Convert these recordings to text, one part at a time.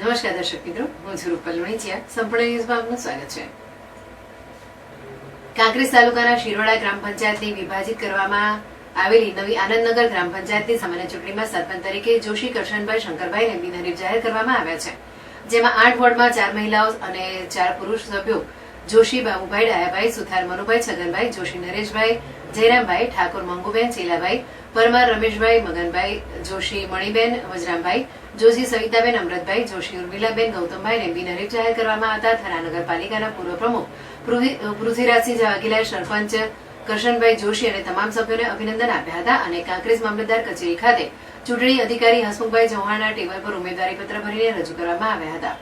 નમસ્કાર દર્શક મિત્રો, હું છું રૂપલ લુણીચિયા સંપૂર્ણ ન્યૂઝમાં આપનું સ્વાગત છે. કાંકરેજ તાલુકાના શિરોડા ગ્રામ પંચાયતની વિભાજિત કરવામાં આવેલી નવી આનંદનગર ગ્રામ પંચાયતની સામાન્ય ચૂંટણીમાં સરપંચ તરીકે જોશી કરશનભાઈ શંકરભાઈને બિનહરીફ જાહેર કરવામાં આવ્યા છે. જેમાં આઠ વોર્ડમાં ચાર મહિલાઓ અને ચાર પુરુષ સભ્યો જોશી બાબુભાઈ ડાયાભાઈ, સુથાર મનુભાઈ, છગનભાઈ, જોશી નરેશભાઈ, જયરામભાઈ, ઠાકોર મંગુબેન ચીલાભાઈ પરમાર રમેશભાઈ, મગનભાઈ, જોશી મણિબેન, વજરામભાઈ, જોશી સવિતાબેન, અમૃતભાઈ, જોશી ઉર્મિલાબેન ગૌતમભાઈને બિનહરીફ જાહેર કરવામાં હતા. થરા નગરપાલિકાના પૂર્વ પ્રમુખ પૃથ્વી- પૃથ્વીરાજસિંહ વાઘેલાએ સરપંચ કરશનભાઈ જોશી અને તમામ સભ્યોને અભિનંદન આપ્યા હતા અને કાંકરેજ મામલતદાર કચેરી ખાતે ચૂંટણી અધિકારી હસમુખભાઈ ચૌહાણના ટેબલ પર ઉમેદવારી પત્ર ભરીને રજૂ કરવામાં આવ્યા હતા.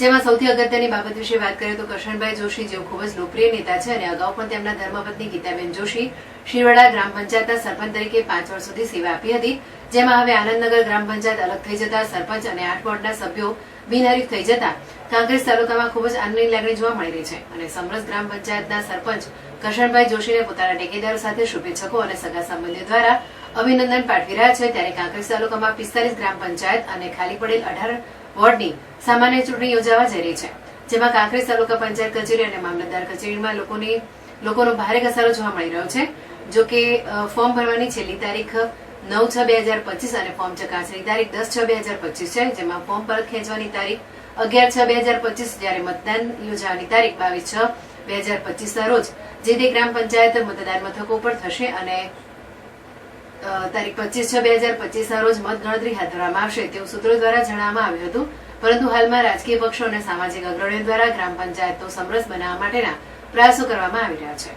જેમાં સૌથી અગત્યની બાબત વિશે વાત કરીએ તો કરશનભાઈ જોશી જેઓ ખૂબ જ લોકપ્રિય નેતા છે અને અગાઉ પણ તેમના ધર્મપત્ની ગીતાબેન જોશી શિરવાડા ગ્રામ પંચાયતના સરપંચ તરીકે પાંચ વર્ષ સુધી સેવા આપી હતી. જેમાં હવે આનંદનગર ગ્રામ પંચાયત અલગ થઈ જતા સરપંચ અને આઠ વોર્ડના સભ્યો બિનહરીફ થઈ જતા કોંગ્રેસ તાલુકામાં ખૂબ જ આનંદની લાગણી જોવા મળી રહી છે. અને સમરસ ગ્રામ પંચાયતના સરપંચ કરશનભાઈ જોશીને પોતાના ટેકેદારો સાથે શુભેચ્છકો અને સગા સંબંધીઓ દ્વારા અભિનંદન પાઠવી રહ્યા છે. ત્યારે કાંકરેજ તાલુકામાં પિસ્તાલીસ ગ્રામ પંચાયત અને ખાલી પડેલ અઢાર વોર્ડની સામાન્ય ચૂંટણી યોજાવા જઈ રહી છે. જેમાં કાંકરેજ તાલુકા પંચાયત કચેરી અને મામલતદાર કચેરીમાં લોકોની, લોકોનો ભારે ઘસારો જોવા મળી રહ્યો છે. જો કે ફોર્મ ભરવાની છેલ્લી તારીખ નવ છ બે હજાર પચીસ અને ફોર્મ ચકાસણી તારીખ દસ છ બે હજાર પચીસ છે. જેમાં ફોર્મ પરત ખેંચવાની તારીખ અગિયાર છ બે હજાર પચીસ જ્યારે મતદાન યોજાવાની તારીખ બાવીસ છ બે હજાર પચીસના રોજ જે તે ગ્રામ પંચાયત મતદાન મથકો પર થશે અને તારીખ પચીસ છ બે હજાર પચીસના રોજ મતગણતરી હાથ ધરવામાં આવશે તેવું સૂત્રો દ્વારા જણાવવામાં આવ્યું હતું. પરંતુ હાલમાં રાજકીય પક્ષો અને સામાજિક અગ્રણીઓ દ્વારા ગ્રામ પંચાયતો સમરસ બનાવવા માટેના પ્રયાસો કરવામાં આવી રહ્યા છે.